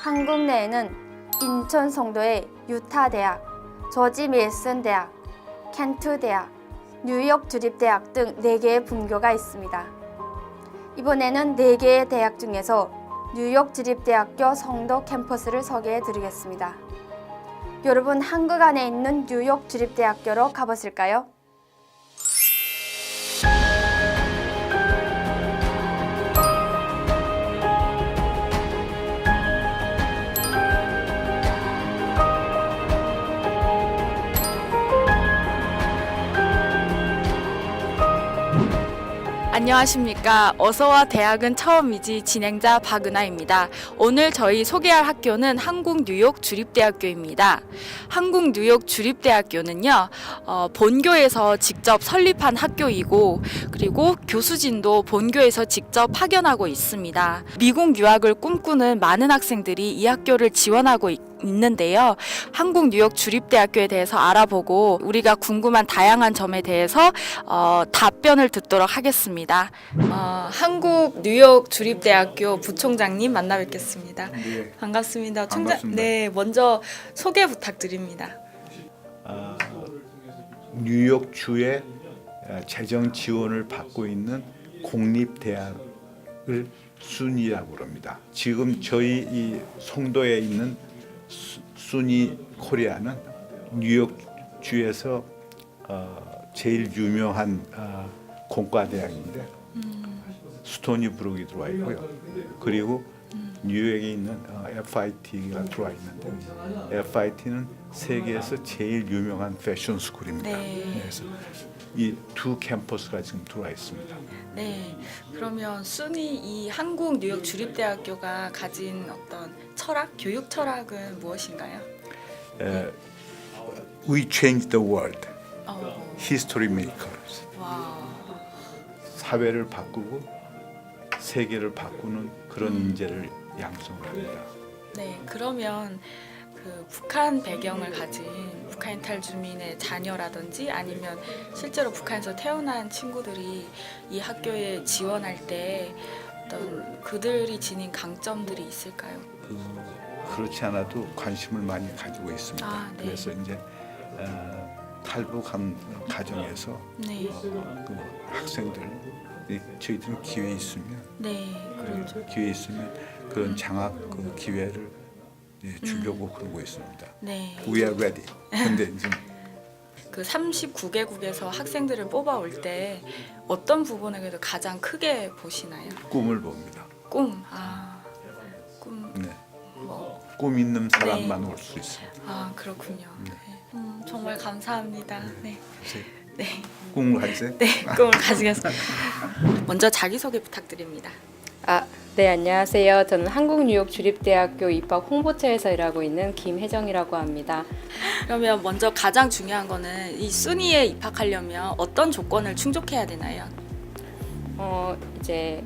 한국 내에는 인천 송도의 유타 대학, 조지 밀슨 대학, 켄트 대학, 뉴욕 주립대학 등 4개의 분교가 있습니다. 이번에는 4개의 대학 중에서 뉴욕 주립대학교 송도 캠퍼스를 소개해 드리겠습니다. 여러분 한국 안에 있는 뉴욕 주립대학교로 가보실까요? 안녕하십니까. 어서와 대학은 처음이지 진행자 박은하입니다. 오늘 저희 소개할 학교는 한국 뉴욕 주립대학교입니다. 한국 뉴욕 주립대학교는요, 어, 본교에서 직접 설립한 학교이고, 그리고 교수진도 본교에서 직접 파견하고 있습니다. 미국 유학을 꿈꾸는 많은 학생들이 이 학교를 지원하고 있 있는데요. 한국 뉴욕 주립대학교에 대해서 알아보고 우리가 궁금한 다양한 점에 대해서 어, 답변을 듣도록 하겠습니다. 어, 한국 뉴욕 주립대학교 부총장님 만나 뵙겠습니다. 네. 반갑습니다. 총장, 반갑습니다. 네, 먼저 소개 부탁드립니다. 아, 뉴욕 주의 재정 지원을 받고 있는 공립 대학을 순이라고 합니다. 지금 저희 이 송도에 있는 수- 순이 코리아는 뉴욕 주에서 어, 제일 유명한 어, 공과 대학인데 스토니 브룩이 들어와 있고요. 그리고 뉴욕에 있는 어, FIT가 들어와 있는데 FIT는 세계에서 제일 유명한 패션 스쿨입니다. 네. 그래서 이 두 캠퍼스가 지금 들어와 있습니다. 네, 그러면 순위 이 한국 뉴욕 주립대학교가 가진 어떤 철학, 교육 철학은 무엇인가요? 에, We change the world. 어, History makers. 와, 사회를 바꾸고 세계를 바꾸는 그런 인재를 양성을 합니다. 네, 그러면 그 북한 배경을 가진 북한 이탈 주민의 자녀라든지 아니면 실제로 북한에서 태어난 친구들이 이 학교에 지원할 때 어떤 그들이 지닌 강점들이 있을까요? 그, 그렇지 않아도 관심을 많이 가지고 있습니다. 아, 네. 그래서 이제 어, 탈북한 가정에서 네, 어, 그 학생들 이 저희들은 기회 있으면 네, 그렇죠. 기회 있으면 그런 장학 그 기회를 예, 주려고 그러고 있습니다. 네. We are ready. 근데 지금 그 39개국에서 학생들을 뽑아올 때 어떤 부분에 그래도 가장 크게 보시나요? 꿈을 봅니다. 꿈, 아, 꿈, 네. 뭐, 꿈 있는 사람만 올 수 있습니다. 아 그렇군요. 네. 음, 정말 감사합니다. 네, 그래서 네, 꿈을 가지세요? 네, 꿈을 가지겠습니다. 먼저 자기 소개 부탁드립니다. 아, 네, 안녕하세요. 저는 한국 뉴욕 주립대학교 입학 홍보처에서 일하고 있는 김혜정이라고 합니다. 그러면 먼저 가장 중요한 거는 이 순위에 입학하려면 어떤 조건을 충족해야 되나요? 어, 이제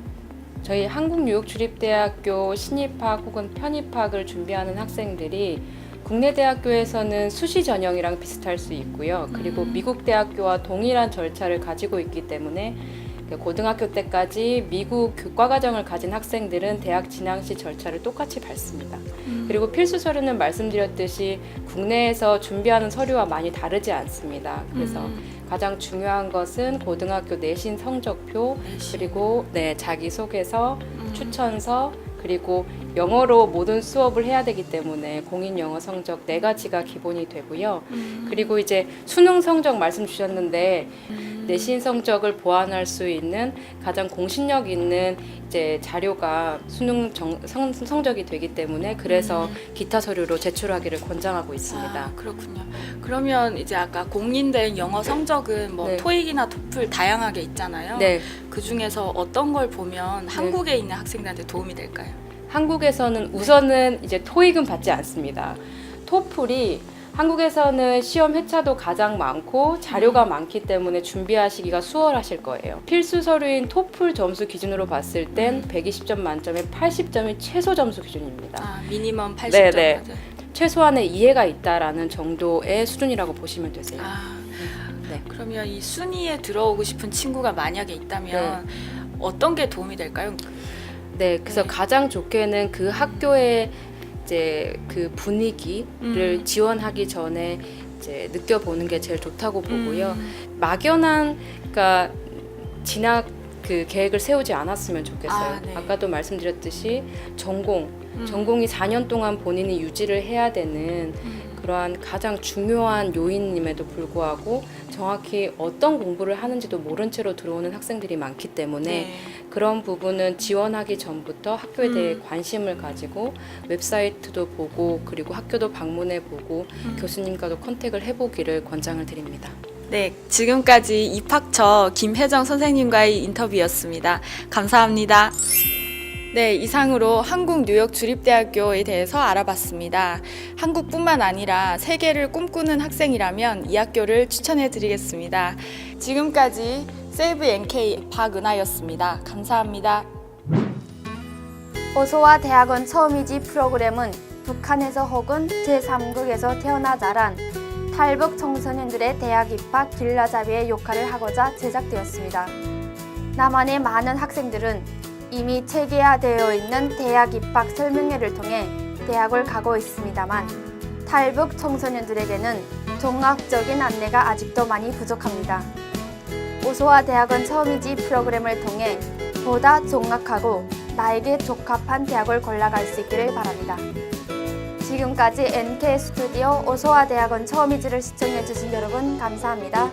저희 한국 뉴욕 주립대학교 신입학 혹은 편입학을 준비하는 학생들이 국내 대학교에서는 수시 전형이랑 비슷할 수 있고요. 그리고 음. 미국 대학교와 동일한 절차를 가지고 있기 때문에 그 고등학교 때까지 미국 교과 과정을 가진 학생들은 대학 진학 시 절차를 똑같이 밟습니다. 그리고 필수 서류는 말씀드렸듯이 국내에서 준비하는 서류와 많이 다르지 않습니다. 그래서 음, 가장 중요한 것은 고등학교 내신 성적표 내신. 그리고 네 자기 소개서, 음. 추천서 그리고 영어로 모든 수업을 해야 되기 때문에 공인 영어 성적 네 가지가 기본이 되고요. 음, 그리고 이제 수능 성적 말씀 주셨는데 음, 내신 성적을 보완할 수 있는 가장 공신력 있는 이제 자료가 수능 정, 성, 성적이 되기 때문에 그래서 음. 기타 서류로 제출하기를 권장하고 있습니다. 아, 그렇군요. 그러면 이제 아까 공인된 영어 성적은 뭐 네. 토익이나 토플 다양하게 있잖아요. 네, 그 중에서 어떤 걸 보면 한국에 있는 학생들한테 도움이 될까요? 한국에서는 우선은 이제 토익은 받지 않습니다. 토플이 한국에서는 시험 회차도 가장 많고 자료가 많기 때문에 준비하시기가 수월하실 거예요. 필수 서류인 토플 점수 기준으로 봤을 땐 120점 만점에 80점이 최소 점수 기준입니다. 아, 미니멈 80점. 네, 네. 최소한의 이해가 있다라는 정도의 수준이라고 보시면 되세요. 아, 네. 그러면 이 순위에 들어오고 싶은 친구가 만약에 있다면 어떤 게 도움이 될까요? 네, 그래서 네. 가장 좋게는 그 학교의 이제 그 분위기를 음. 지원하기 전에 이제 느껴보는 게 제일 좋다고 보고요. 음. 막연한 그러니까 진학 그 계획을 세우지 않았으면 좋겠어요. 아, 네. 아까도 말씀드렸듯이 전공, 음. 전공이 4년 동안 본인이 유지를 해야 되는 음. 그러한 가장 중요한 요인임에도 불구하고 정확히 어떤 공부를 하는지도 모른 채로 들어오는 학생들이 많기 때문에 네. 그런 부분은 지원하기 전부터 학교에 대해 음. 관심을 가지고 웹사이트도 보고 그리고 학교도 방문해 보고 음. 교수님과도 컨택을 해보기를 권장을 드립니다. 네, 지금까지 입학처 김혜정 선생님과의 인터뷰였습니다. 감사합니다. 네, 이상으로 한국 뉴욕 주립대학교에 대해서 알아봤습니다. 한국뿐만 아니라 세계를 꿈꾸는 학생이라면 이 학교를 추천해 드리겠습니다. 지금까지 세이브 NK 박은하였습니다. 감사합니다. 오소와 대학원 처음이지 프로그램은 북한에서 혹은 제3국에서 태어나 자란 탈북 청소년들의 대학 입학 길라잡이의 역할을 하고자 제작되었습니다. 남한의 많은 학생들은 이미 체계화되어 있는 대학 입학 설명회를 통해 대학을 가고 있습니다만 탈북 청소년들에게는 종합적인 안내가 아직도 많이 부족합니다. 오소와 대학원 처음이지 프로그램을 통해 보다 종합하고 나에게 적합한 대학을 골라갈 수 있기를 바랍니다. 지금까지 NK 스튜디오 오소와 대학원 처음이지를 시청해주신 여러분 감사합니다.